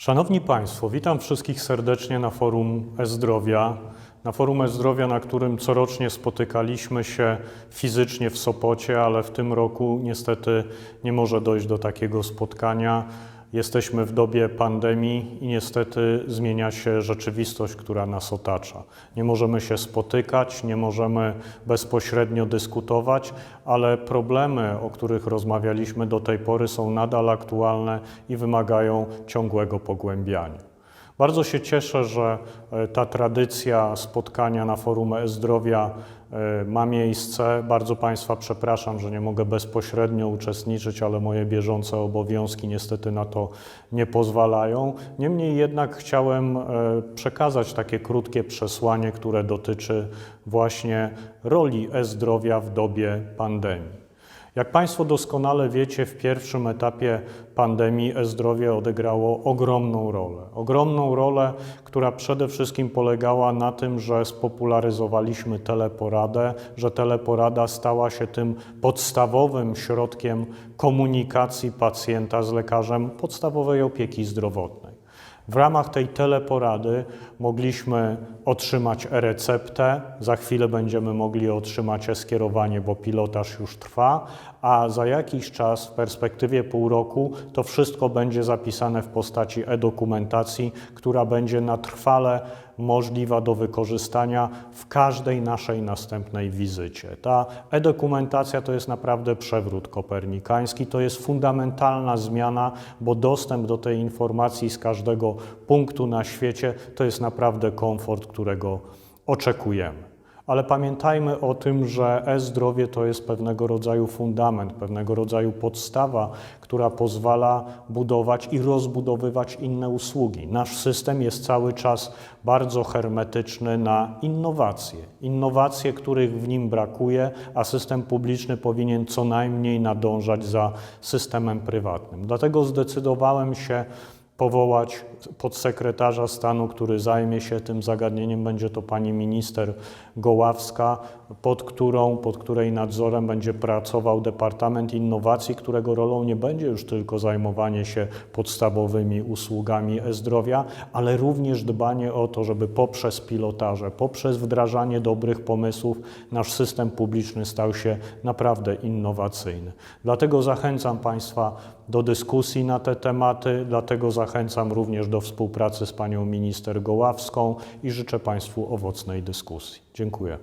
Szanowni Państwo, witam wszystkich serdecznie na forum e-zdrowia. Na forum e-zdrowia, na którym corocznie spotykaliśmy się fizycznie w Sopocie, ale w tym roku niestety nie może dojść do takiego spotkania. Jesteśmy w dobie pandemii i niestety zmienia się rzeczywistość, która nas otacza. Nie możemy się spotykać, nie możemy bezpośrednio dyskutować, ale problemy, o których rozmawialiśmy do tej pory, są nadal aktualne i wymagają ciągłego pogłębiania. Bardzo się cieszę, że e, ta tradycja spotkania na forum e-zdrowia e, ma miejsce. Bardzo Państwa przepraszam, że nie mogę bezpośrednio uczestniczyć, ale moje bieżące obowiązki niestety na to nie pozwalają. Niemniej jednak chciałem e, przekazać takie krótkie przesłanie, które dotyczy właśnie roli e-zdrowia w dobie pandemii. Jak Państwo doskonale wiecie, w pierwszym etapie pandemii e-zdrowie odegrało ogromną rolę. Ogromną rolę, która przede wszystkim polegała na tym, że spopularyzowaliśmy teleporadę, że teleporada stała się tym podstawowym środkiem komunikacji pacjenta z lekarzem podstawowej opieki zdrowotnej. W ramach tej teleporady mogliśmy otrzymać e-receptę, za chwilę będziemy mogli otrzymać e-skierowanie, bo pilotaż już trwa, a za jakiś czas, w perspektywie pół roku, to wszystko będzie zapisane w postaci e-dokumentacji, która będzie na trwale możliwa do wykorzystania w każdej naszej następnej wizycie. Ta e-dokumentacja to jest naprawdę przewrót kopernikański, to jest fundamentalna zmiana, bo dostęp do tej informacji z każdego punktu na świecie to jest naprawdę komfort, którego oczekujemy. Ale pamiętajmy o tym, że e-zdrowie to jest pewnego rodzaju fundament, pewnego rodzaju podstawa, która pozwala budować i rozbudowywać inne usługi. Nasz system jest cały czas bardzo hermetyczny na innowacje. Innowacje, których w nim brakuje, a system publiczny powinien co najmniej nadążać za systemem prywatnym. Dlatego zdecydowałem się powołać podsekretarza stanu, który zajmie się tym zagadnieniem. Będzie to pani minister Goławska, pod którą, pod której nadzorem będzie pracował Departament Innowacji, którego rolą nie będzie już tylko zajmowanie się podstawowymi usługami e-zdrowia, ale również dbanie o to, żeby poprzez pilotaże, poprzez wdrażanie dobrych pomysłów nasz system publiczny stał się naprawdę innowacyjny. Dlatego zachęcam Państwa do dyskusji na te tematy, dlatego zachęcam również do współpracy z panią minister Goławską i życzę Państwu owocnej dyskusji. Dziękuję.